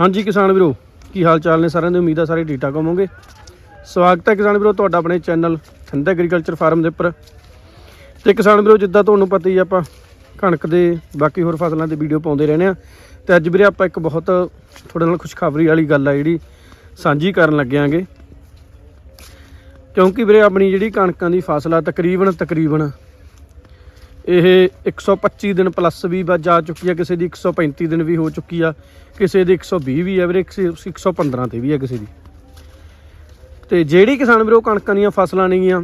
ਹਾਂਜੀ ਕਿਸਾਨ ਵੀਰੋ, ਕੀ ਹਾਲ ਚਾਲ ਨੇ ਸਾਰਿਆਂ ਦੇ? ਉਮੀਦ ਆ ਸਾਰੇ ਠੀਕ ਠਾਕ ਹੋਵੋਗੇ। ਸਵਾਗਤ ਹੈ ਕਿਸਾਨ ਵੀਰੋ, ਤੁਹਾਡਾ ਆਪਣੇ ਚੈਨਲ ਥੰਦ ਐਗਰੀਕਲਚਰ ਫਾਰਮ ਦੇ ਉੱਪਰ। ਤੇ ਕਿਸਾਨ ਵੀਰੋ, ਜਿੱਦਾਂ ਤੁਹਾਨੂੰ ਪਤਾ ਹੀ ਆਪਾਂ ਕਣਕ ਦੇ ਬਾਕੀ ਹੋਰ ਫਸਲਾਂ ਦੇ ਵੀਡੀਓ ਪਾਉਂਦੇ ਰਹਿੰਦੇ ਆ। ਤੇ ਅੱਜ ਵੀਰੇ, ਆਪਾਂ ਇੱਕ ਬਹੁਤ ਤੁਹਾਡੇ ਨਾਲ ਖੁਸ਼ਖਬਰੀ ਵਾਲੀ ਗੱਲ ਆ, ਜਿਹੜੀ ਸਾਂਝੀ ਕਰਨ ਲੱਗਿਆਂਗੇ ਕਿਉਂਕਿ ਵੀਰੇ, ਆਪਣੀ ਜਿਹੜੀ ਕਣਕਾਂ ਦੀ ਫਸਲ ਆ ਤਕਰੀਬਨ ਤਕਰੀਬਨ ਇਹ 125 ਦਿਨ ਪਲੱਸ ਵੀ ਬਾ ਜਾ ਚੁੱਕੀ ਆ, ਕਿਸੇ ਦੀ 135 ਦਿਨ ਵੀ ਹੋ ਚੁੱਕੀ ਆ, ਕਿਸੇ ਦੀ 120 ਵੀ ਆ ਵੀਰੇ 115 ਤੇ ਵੀ ਆ ਕਿਸੇ ਦੀ। ਤੇ ਜਿਹੜੀ ਕਿਸਾਨ ਵੀਰੋ ਕਣਕਾਂ ਦੀਆਂ ਫਸਲਾਂ ਨੇਗੀਆਂ,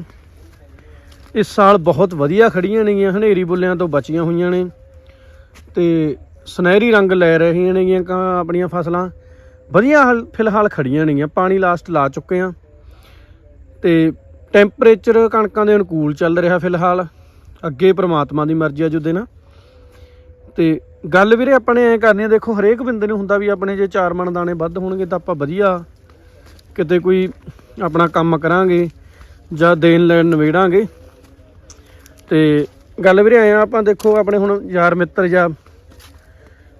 ਇਸ ਸਾਲ ਬਹੁਤ ਵਧੀਆ ਖੜੀਆਂ ਨੇਗੀਆਂ, ਹਨੇਰੀ ਬੁੱਲਿਆਂ ਤੋਂ ਬਚੀਆਂ ਹੋਈਆਂ ਨੇ। ਤੇ ਸੁਨਹਿਰੀ ਰੰਗ ਲੈ ਰਹੀਆਂ ਨੇਗੀਆਂ ਕਾਂ ਆਪਣੀਆਂ ਫਸਲਾਂ। ਵਧੀਆ ਹਾਲ- ਫਿਲਹਾਲ ਖੜੀਆਂ ਨੇਗੀਆਂ, ਪਾਣੀ ਲਾਸਟ ਲਾ ਚੁੱਕੇ ਆ। ਤੇ ਟੈਂਪਰੇਚਰ ਕਣਕਾਂ ਦੇ ਅਨੁਕੂਲ ਚੱਲ ਰਿਹਾ ਫਿਲਹਾਲ। ਅੱਗੇ ਪ੍ਰਮਾਤਮਾ ਦੀ ਮਰਜ਼ੀ ਆ ਜੁਦੇ ਨਾ। ਤੇ ਗੱਲ ਵੀਰੇ ਆਪਾਂ ਨੇ ਐ ਕਰਨੀ ਆ, ਦੇਖੋ ਹਰੇਕ ਬੰਦੇ ਨੂੰ ਹੁੰਦਾ ਵੀ ਆਪਣੇ ਜੇ ਚਾਰ ਮਣ ਦਾਣੇ ਵੱਧ ਹੋਣਗੇ ਤਾਂ ਆਪਾਂ ਵਧੀਆ। ਕਿਤੇ ਕੋਈ ਆਪਣਾ ਕੰਮ ਕਰਾਂਗੇ ਜਾਂ ਦੇਣ ਲੈਣ ਨਵੇੜਾਂਗੇ ਤੇ ਗੱਲ ਵੀਰੇ ਆਏ ਆ, ਆਪਾਂ ਦੇਖੋ ਆਪਣੇ ਹੁਣ ਯਾਰ ਮਿੱਤਰ ਜਾਂ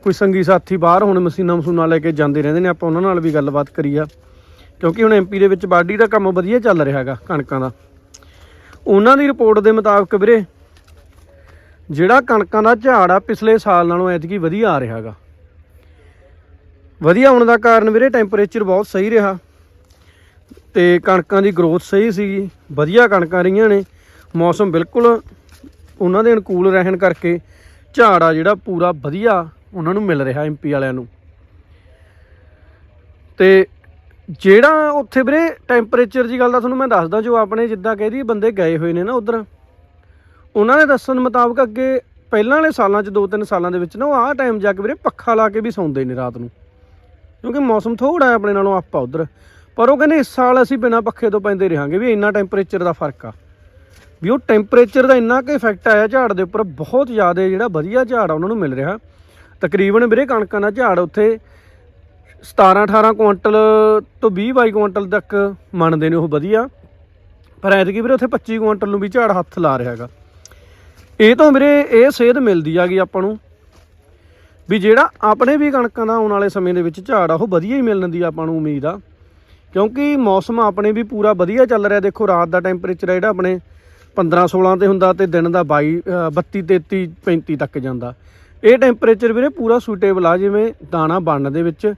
ਕੋਈ ਸੰਗੀ ਸਾਥੀ ਬਾਹਰ ਹੁਣ ਮਸ਼ੀਨਾਂ ਮਸ਼ੂਨਾਂ ਲੈ ਕੇ ਜਾਂਦੇ ਰਹਿੰਦੇ ਨੇ, ਆਪਾਂ ਉਹਨਾਂ ਨਾਲ ਵੀ ਗੱਲਬਾਤ ਕਰੀ ਆ। ਕਿਉਂਕਿ ਹੁਣ ਐਮਪੀ ਦੇ ਵਿੱਚ ਬਾਡੀ ਦਾ ਕੰਮ ਵਧੀਆ ਚੱਲ ਰਿਹਾ ਹੈਗਾ ਕਣਕਾਂ ਦਾ। ਉਹਨਾਂ ਦੀ ਰਿਪੋਰਟ ਦੇ ਮੁਤਾਬਕ ਵੀਰੇ ਜਿਹੜਾ ਕਣਕਾਂ ਦਾ ਝਾੜ ਆ ਪਿਛਲੇ ਸਾਲ ਨਾਲੋਂ ਐਤਕੀ ਵਧੀਆ ਆ ਰਿਹਾ ਹੈਗਾ ਵਧੀਆ ਹੋਣ ਦਾ ਕਾਰਨ ਵੀਰੇ ਟੈਂਪਰੇਚਰ ਬਹੁਤ ਸਹੀ ਰਿਹਾ। ਤੇ ਕਣਕਾਂ ਦੀ ਗਰੋਥ ਸਹੀ ਸੀਗੀ, ਵਧੀਆ ਕਣਕਾਂ ਰਹੀਆਂ ਨੇ। ਮੌਸਮ ਬਿਲਕੁਲ ਉਹਨਾਂ ਦੇ ਅਨੁਕੂਲ ਰਹਿਣ ਕਰਕੇ ਝਾੜ ਆ ਜਿਹੜਾ ਪੂਰਾ ਵਧੀਆ ਉਹਨਾਂ ਨੂੰ ਮਿਲ ਰਿਹਾ ਐਮਪੀ ਵਾਲਿਆਂ ਨੂੰ। ਤੇ ਜਿਹੜਾ ਉੱਥੇ ਵੀਰੇ ਟੈਂਪਰੇਚਰ ਦੀ ਗੱਲ ਦਾ ਤੁਹਾਨੂੰ ਮੈਂ ਦੱਸਦਾ ਜੋ ਆਪਣੇ ਜਿੱਦਾਂ ਕਹਿ ਦਈਏ ਬੰਦੇ ਗਏ ਹੋਏ ਨੇ ਨਾ ਉਧਰ। ਉਹਨਾਂ ਦੇ ਦੱਸਣ ਮੁਤਾਬਕ ਅੱਗੇ ਪਹਿਲਾਂ ਵਾਲੇ ਸਾਲਾਂ 'ਚ 2-3 ਸਾਲਾਂ ਦੇ ਵਿੱਚ ਨਾ, ਉਹ ਆਹ ਟਾਈਮ ਜਾ ਕੇ ਵੀਰੇ ਪੱਖਾ ਲਾ ਕੇ ਵੀ ਸੌਂਦੇ ਨੇ ਰਾਤ ਨੂੰ। ਕਿਉਂਕਿ ਮੌਸਮ ਥੋੜਾ ਆਪਣੇ ਨਾਲੋਂ ਆਪਾ ਉਧਰ। ਪਰ ਉਹ ਕਹਿੰਦੇ ਇਸ ਸਾਲ ਅਸੀਂ ਬਿਨਾਂ ਪੱਖੇ ਤੋਂ ਪੈਂਦੇ ਰਹਾਂਗੇ ਵੀ ਇੰਨਾ ਟੈਂਪਰੇਚਰ ਦਾ ਫ਼ਰਕ ਆ। ਵੀ ਉਹ ਟੈਂਪਰੇਚਰ ਦਾ ਇੰਨਾ ਕੁ ਇਫੈਕਟ ਆਇਆ ਝਾੜ ਦੇ ਉੱਪਰ, ਬਹੁਤ ਜ਼ਿਆਦਾ ਜਿਹੜਾ ਵਧੀਆ ਝਾੜ ਆ ਉਹਨਾਂ ਨੂੰ ਮਿਲ ਰਿਹਾ। ਤਕਰੀਬਨ ਵੀਰੇ ਕਣਕਾਂ ਦਾ ਝਾੜ ਉੱਥੇ 17 18 ਕੁਇੰਟਲ ਤੋਂ 20 22 ਕੁਇੰਟਲ ਤੱਕ ਮੰਨਦੇ ਨੇ ਉਹ ਵਧੀਆ। ਪਰ ਐਤਕੀ ਵੀਰੇ ਉੱਥੇ 25 ਕੁਇੰਟਲ ਨੂੰ ਵੀ ਝਾੜ ਹੱਥ ਲਾ ਰਿਹਾ ਹੈਗਾ। ਇਹ ਤੋਂ ਵੀਰੇ ਇਹ ਸੇਧ ਮਿਲਦੀ ਆਗੀ ਆਪਾਂ ਨੂੰ। ਵੀ ਜਿਹੜਾ ਆਪਣੇ ਵੀ ਕਣਕਾਂ ਦਾ ਆਉਣ ਵਾਲੇ ਸਮੇਂ ਦੇ ਵਿੱਚ ਝਾੜ ਆ ਉਹ ਵਧੀਆ ਹੀ ਮਿਲਣ ਦੀ ਆਪਾਂ ਨੂੰ ਉਮੀਦ ਆ। ਕਿਉਂਕਿ ਮੌਸਮ ਆਪਣੇ ਵੀ ਪੂਰਾ ਵਧੀਆ ਚੱਲ ਰਿਹਾ। ਦੇਖੋ ਰਾਤ ਦਾ ਟੈਂਪਰੇਚਰ ਜਿਹੜਾ ਆਪਣੇ 15 16 ਤੇ ਹੁੰਦਾ ਤੇ ਦਿਨ ਦਾ 22 ਅ, 32 33 35 ਤੱਕ ਜਾਂਦਾ। ਇਹ ਟੈਂਪਰੇਚਰ ਵੀਰੇ ਪੂਰਾ ਸੂਟੇਬਲ ਆ ਜਿਵੇਂ ਦਾਣਾ ਬਣਨ ਦੇ ਵਿੱਚ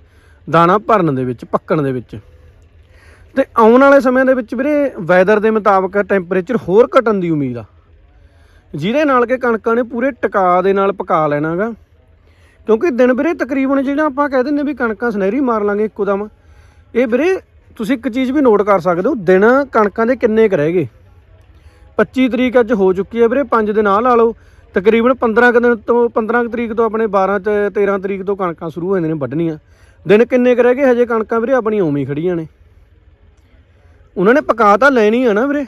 ਦਾਣਾ ਭਰਨ ਦੇ ਵਿੱਚ ਪੱਕਣ ਦੇ ਵਿੱਚ। ਤੇ ਆਉਣ ਵਾਲੇ ਸਮੇਂ ਦੇ ਵਿੱਚ ਵੀਰੇ ਵੈਦਰ ਦੇ ਮੁਤਾਬਕ ਟੈਂਪਰੇਚਰ ਹੋਰ ਘਟਣ ਦੀ ਉਮੀਦ ਆ। ਜਿਹਦੇ ਨਾਲ ਕਿ ਕਣਕਾਂ ਨੇ ਪੂਰੇ ਟਿਕਾ ਦੇ ਨਾਲ ਪਕਾ ਲੈਣਾਗਾ। ਕਿਉਂਕਿ ਦਿਨ ਵੀਰੇ ਤਕਰੀਬਨ ਜਿਹੜਾ ਆਪਾਂ ਕਹਿ ਦਿੰਦੇ ਵੀ ਕਣਕਾਂ ਸੁਨਹਿਰੀ ਮਾਰ ਲਾਂਗੇ ਇੱਕੋ ਦਮ ਇਹ ਵੀਰੇ ਤੁਸੀਂ ਇੱਕ ਚੀਜ਼ ਵੀ ਨੋਟ ਕਰ ਸਕਦੇ ਹੋ, ਦਿਨ ਕਣਕਾਂ ਦੇ ਕਿੰਨੇ ਕੁ ਰਹਿ ਗਏ। 25 ਤਰੀਕ ਅੱਜ ਹੋ ਚੁੱਕੀ ਹੈ ਵੀਰੇ 5 ਦਿਨ ਆ ਲਾ ਲਓ, ਤਕਰੀਬਨ 15 ਕੁ ਦਿਨ ਤੋਂ 15 ਕੁ ਤਰੀਕ ਤੋਂ ਆਪਣੇ 12 ਤੇ 13 ਤਰੀਕ ਤੋਂ ਕਣਕਾਂ ਸ਼ੁਰੂ ਹੋ ਜਾਂਦੀਆਂ ਨੇ ਵੱਢਣੀਆਂ। ਦਿਨ ਕਿੰਨੇ ਕੁ ਰਹਿ ਗਏ ਹਜੇ ਕਣਕਾਂ ਵੀਰੇ ਆਪਣੀ ਉਵੇਂ ਹੀ ਖੜੀਆਂ ਨੇ। ਉਹਨਾਂ ਨੇ ਪਕਾ ਤਾਂ ਲੈਣੀ ਆ ਨਾ ਵੀਰੇ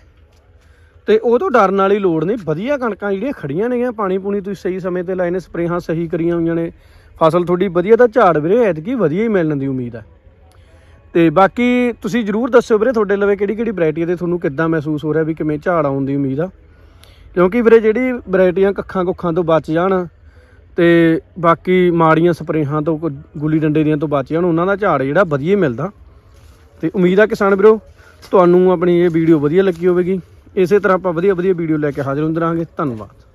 ਤੇ ਉਹ ਤੋਂ ਡਰਨ ਵਾਲੀ ਲੋੜ ਨਹੀਂ। ਵਧੀਆ ਕਣਕਾਂ ਜਿਹੜੀਆਂ ਖੜੀਆਂ ਨੇਗੀਆਂ, ਪਾਣੀ ਪੂਣੀ ਤੁਸੀਂ ਸਹੀ ਸਮੇਂ ਤੇ ਲਾਏ ਨੇ, ਸਪਰੇਹਾਂ ਸਹੀ ਕਰੀਆਂ ਹੋਈਆਂ ਨੇ। ਫਸਲ ਤੁਹਾਡੀ ਵਧੀਆ ਤਾਂ ਝਾੜ ਵੀਰੇ, ਐਤਕੀ ਵਧੀਆ ਹੀ ਮਿਲਣ ਦੀ ਉਮੀਦ ਹੈ ਤੇ ਬਾਕੀ ਤੁਸੀਂ ਜਰੂਰ ਦੱਸਿਓ ਵੀਰੇ ਤੁਹਾਡੇ ਲਵੇ ਕਿਹੜੀ ਕਿਹੜੀ ਵੈਰਾਈਟੀ ਤੇ ਤੁਹਾਨੂੰ ਕਿੱਦਾਂ ਮਹਿਸੂਸ ਹੋ ਰਿਹਾ ਵੀ ਕਿਵੇਂ ਝਾੜ ਆਉਣ ਦੀ ਉਮੀਦ ਆ। ਕਿਉਂਕਿ ਵੀਰੇ ਜਿਹੜੀ ਵੈਰਾਈਟੀਆਂ ਕੱਖਾਂ ਕੁੱਖਾਂ ਤੋਂ ਬਚ ਜਾਣ ਤੇ ਬਾਕੀ ਮਾੜੀਆਂ ਸਪਰੇਹਾਂ ਤੋਂ ਕੋਈ ਗੁੱਲੀ ਡੰਡੇ ਦੀਆਂ ਤੋਂ ਬਚ ਜਾਣ, ਉਹਨਾਂ ਦਾ ਝਾੜ ਜਿਹੜਾ ਵਧੀਆ ਹੀ ਮਿਲਦਾ। ਤੇ ਉਮੀਦ ਆ ਕਿਸਾਨ ਵੀਰੋ, ਤੁਹਾਨੂੰ ਆਪਣੀ ਇਹ ਵੀਡੀਓ ਵਧੀਆ ਲੱਗੀ ਹੋਵੇਗੀ। ਇਸੇ ਤਰ੍ਹਾਂ ਆਪਾਂ ਵਧੀਆ ਵਧੀਆ ਵੀਡੀਓ ਲੈ ਕੇ ਹਾਜ਼ਰ ਹੁੰਦੇ ਰਹਾਂਗੇ। ਧੰਨਵਾਦ।